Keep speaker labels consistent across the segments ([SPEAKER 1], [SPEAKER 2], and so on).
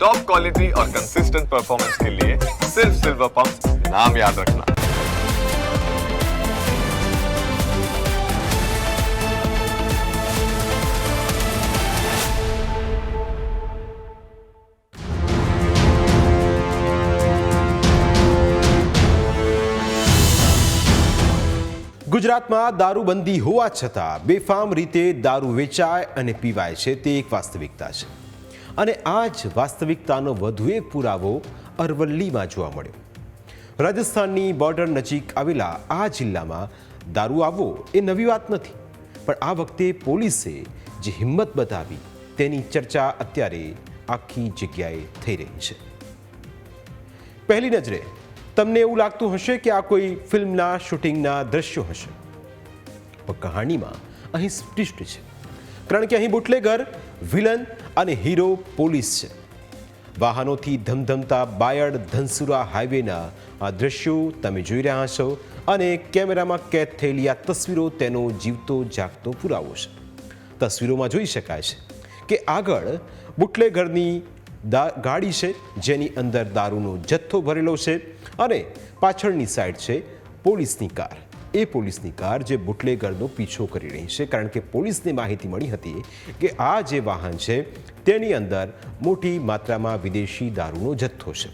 [SPEAKER 1] Top quality और consistent performance के लिए सिर्फ सिल्वर पंप नाम याद रखना
[SPEAKER 2] ગુજરાતમાં દારૂબંધી હોવા છતાં બેફામ રીતે દારૂ વેચાય અને પીવાય છે તે એક વાસ્તવિકતા છે અને આ જ વાસ્તવિકતાનો વધુ એક પુરાવો અરવલ્લીમાં જોવા મળ્યો. રાજસ્થાનની બોર્ડર નજીક આવેલા આ જિલ્લામાં દારૂ આવવો એ નવી વાત નથી, પણ આ વખતે પોલીસે જે હિંમત બતાવી તેની ચર્ચા અત્યારે આખી જગ્યાએ થઈ રહી છે. પહેલી નજરે તમને એવું લાગતું હશે કે આ કોઈ ફિલ્મના શૂટિંગના દ્રશ્યો હશે. પણ કહાણીમાં અહીં સ્પષ્ટ છે. કારણ કે અહીં બુટલેગર, વિલન અને હીરો પોલીસ છે. વાહનોથી ધમધમતા બાયડ ધનસુરા હાઈવેના આ દ્રશ્યો તમે જોઈ રહ્યા છો અને કેમેરામાં કેદ થયેલી આ તસવીરો તેનો જીવતો જાગતો પુરાવો છે. તસવીરોમાં જોઈ શકાય છે કે આગળ બુટલેગરની દા ગાડી છે, જેની અંદર દારૂનો જથ્થો ભરેલો છે અને પાછળની સાઈડ છે પોલીસની કાર. એ પોલીસની કાર જે બુટલેગરનો પીછો કરી રહી છે. કારણ કે પોલીસને માહિતી મળી હતી કે આ જે વાહન છે, તેની અંદર મોટી માત્રામાં વિદેશી દારૂનો જથ્થો છે.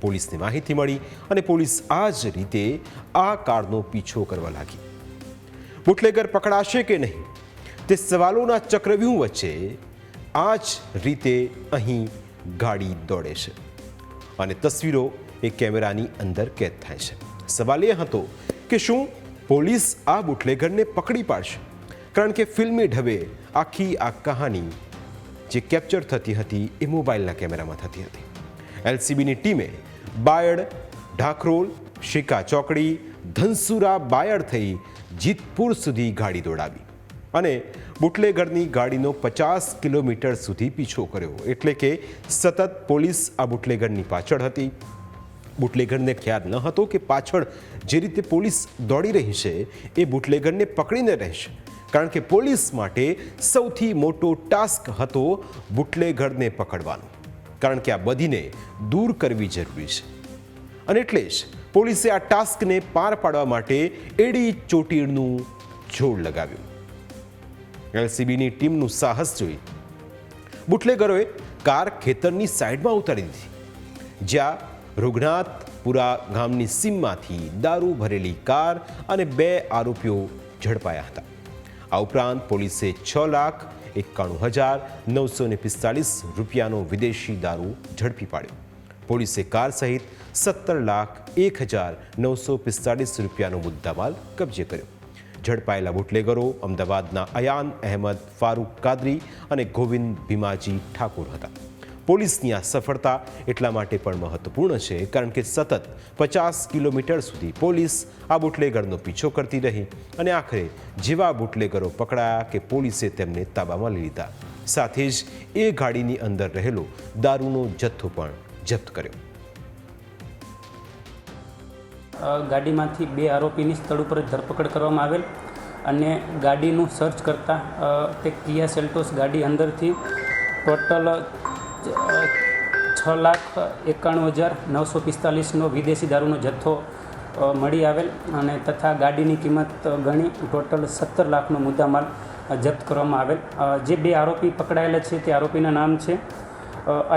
[SPEAKER 2] પોલીસને માહિતી મળી અને પોલીસ આ જ રીતે આ કારનો પીછો કરવા લાગી. બુટલેગર પકડાશે કે નહીં? તે સવાલોના ચક્રવ્યૂહ વચ્ચે આ જ રીતે અહીં ગાડી દોડે છે. અને તસવીરો એ કેમેરાની અંદર કેદ થાય છે. સવાલ એ હતો કે શું પોલીસ આ બુટલેગરને પકડી પાડશે? કારણ કે ફિલ્મી ઢબે આખી આ કહાની જે કેપ્ચર થતી હતી એ મોબાઈલના કેમેરામાં થતી હતી. એલસીબીની ટીમે બાયડ ઢાકરોલ શિકા ચોકડી, ધનસુરા બાયડ થઈ જીતપુર સુધી ગાડી દોડાવી અને બુટલેગરની ગાડીનો પચાસ કિલોમીટર સુધી પીછો કર્યો. એટલે કે સતત પોલીસ આ બુટલેગરની પાછળ હતી. બુટલેગરને ખ્યાલ ન હતો કે પાછળ જે રીતે પોલીસ દોડી રહી છે, એ બુટલેગરને પકડીને રહેશે. કારણ કે પોલીસ માટે સૌથી મોટો ટાસ્ક હતો બુટલેગરને પકડવાનો. કારણ કે આ બધીને દૂર કરવી જરૂરી છે. અને એટલે જ પોલીસે આ ટાસ્કને પાર પાડવા માટે એડી ચોટીળનું જોડ લગાવ્યું. એલસીબીની ટીમનું સાહસ જોઈ બુટલેગરોએ કાર ખેતરની સાઈડમાં ઉતારી દીધી. જ્યાં રૂગનાથપુરા ગામની સીમમાંથી દારૂ ભરેલી કાર અને બે આરોપીઓ ઝડપાયા હતા. આ ઉપરાંત પોલીસે છ લાખ એકાણું હજાર નવસો ને પિસ્તાલીસ રૂપિયાનો વિદેશી દારૂ ઝડપી પાડ્યો. પોલીસે કાર સહિત સત્તર લાખ એક હજાર નવસો પિસ્તાલીસ રૂપિયાનો મુદ્દામાલ કબજે કર્યો. ઝડપાયેલા બુટલેગરો, અમદાવાદના અયાન અહેમદ, ફારૂક કાદરી અને ગોવિંદ ભીમાજી ઠાકોર હતા. પોલીસની આ સફળતા એટલા માટે પણ મહત્વપૂર્ણ છે, કારણ કે સતત પચાસ કિલોમીટર સુધી પોલીસ આ બુટલેગરનો પીછો કરતી રહી અને આખરે જેવા બુટલેગરો પકડાયા કે પોલીસે તેમને તાબામાં લઈ લીધા. સાથે જ એ ગાડીની અંદર રહેલો દારૂનો જથ્થો પણ જપ્ત કર્યો.
[SPEAKER 3] ગાડીમાંથી બે આરોપીની સ્થળ ઉપર ધરપકડ કરવામાં આવેલ અને ગાડીનું સર્ચ કરતાં તે કિયા સેલ્ટોસ ગાડી અંદરથી ટોટલ છ લાખ એકાણું હજાર નવસો પિસ્તાલીસનો વિદેશી દારૂનો જથ્થો મળી આવેલ અને તથા ગાડીની કિંમત ગણી ટોટલ સત્તર લાખનો મુદ્દામાલ જપ્ત કરવામાં આવેલ. જે બે આરોપી પકડાયેલા છે તે આરોપીના નામ છે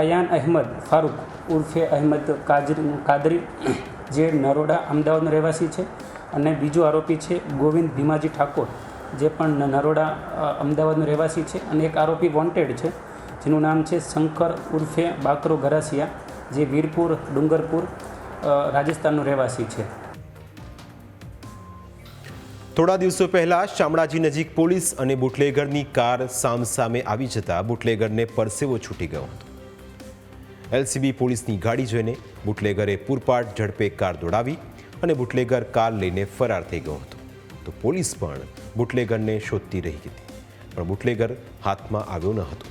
[SPEAKER 3] અયાન અહેમદ ફારૂક ઉર્ફે અહેમદ કાજરી, કાદરી, જે નરોડા, અમદાવાદનો રહેવાસી છે, અને બીજો આરોપી છે ગોવિંદ ભીમાજી ઠાકોર, જે પણ નરોડા અમદાવાદનો રહેવાસી છે. અને એક આરોપી વોન્ટેડ છે જેનું નામ છે શંકર ઉર્ફે બાકરો ગરાસિયા જે વીરપુર, ડુંગરપુર રાજસ્થાનનો રહેવાસી છે.
[SPEAKER 2] થોડા દિવસો પહેલા શામળાજી નજીક પોલીસ અને બુટલેગરની કાર સામસામે આવી જતા બુટલેગરને પરસેવો છૂટી ગયો હતો. એલસીબી પોલીસની ગાડી જોઈને બુટલેગરે પૂરપાટ ઝડપે કાર દોડાવી અને બુટલેગર કાર લઈને ફરાર થઈ ગયો હતો. તો પોલીસ પણ બુટલેગરને શોધતી રહી હતી, પણ બુટલેગર હાથમાં આવ્યો ન હતો.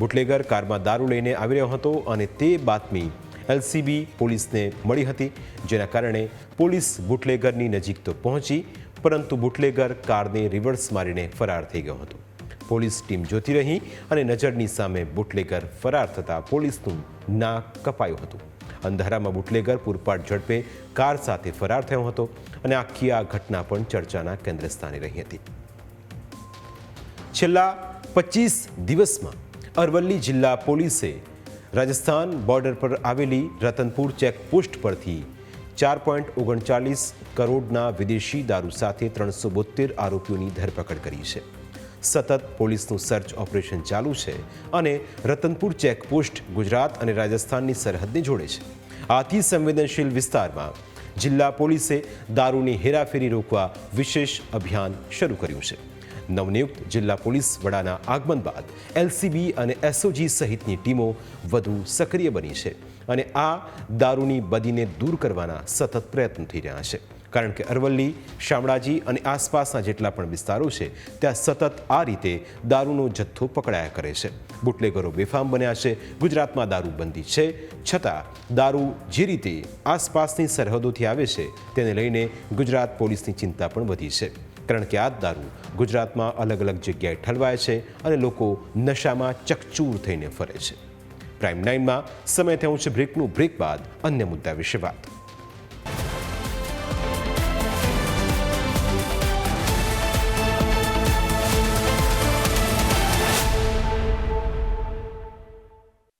[SPEAKER 2] બુટલેગર કારમાં દારૂ લઈને આવી રહ્યો હતો અને તે બાતમી એલસીબી પોલીસને મળી હતી, જેના કારણે પોલીસ બુટલેગરની નજીક તો પહોંચી, પરંતુ બુટલેગર કારને રિવર્સ મારીને ફરાર થઈ ગયો હતો. પોલીસ ટીમ જોતી રહી અને નજરની સામે બુટલેગર ફરાર થતાં પોલીસનું નાક કપાયું હતું. અંધારામાં બુટલેગર પૂરપાટ ઝડપે કાર સાથે ફરાર થયો હતો અને આખી આ ઘટના પણ ચર્ચાના કેન્દ્ર સ્થાને રહી હતી. છેલ્લા પચીસ દિવસમાં અરવલ્લી જિલ્લા પોલીસે રાજસ્થાન બોર્ડર પર આવેલી રતનપુર ચેકપોસ્ટ પરથી ચાર પોઈન્ટ ઓગણચાલીસ કરોડના વિદેશી દારૂ સાથે ત્રણસો બોતેર આરોપીઓની ધરપકડ કરી છે. સતત પોલીસનું સર્ચ ઓપરેશન ચાલુ છે અને રતનપુર ચેકપોસ્ટ ગુજરાત અને રાજસ્થાનની સરહદને જોડે છે. આથી સંવેદનશીલ વિસ્તારમાં જિલ્લા પોલીસે દારૂની હેરાફેરી રોકવા વિશેષ અભિયાન શરૂ કર્યું છે. નવનિયુક્ત જિલ્લા પોલીસ વડાના આગમન બાદ એલસીબી અને એસઓજી સહિતની ટીમો વધુ સક્રિય બની છે અને આ દારૂની બદીને દૂર કરવાના સતત પ્રયત્નો થઈ રહ્યા છે. કારણ કે અરવલ્લી, શામળાજી અને આસપાસના જેટલા પણ વિસ્તારો છે, ત્યાં સતત આ રીતે દારૂનો જથ્થો પકડાયા કરે છે. બુટલેગરો બેફામ બન્યા છે, ગુજરાતમાં દારૂબંધી છે, છતાં દારૂ જે રીતે આસપાસની સરહદોથી આવે છે, તેને લઈને ગુજરાત પોલીસની ચિંતા પણ વધી છે. કારણ કે આ દારૂ ગુજરાતમાં અલગ અલગ જગ્યાએ ઠલવાય છે અને લોકો નશામાં ચકચૂર થઈને ફરે છે. પ્રાઇમ નાઇનમાં સમય થયું છે બ્રેકનું, બ્રેક બાદ અન્ય મુદ્દા વિશે વાત.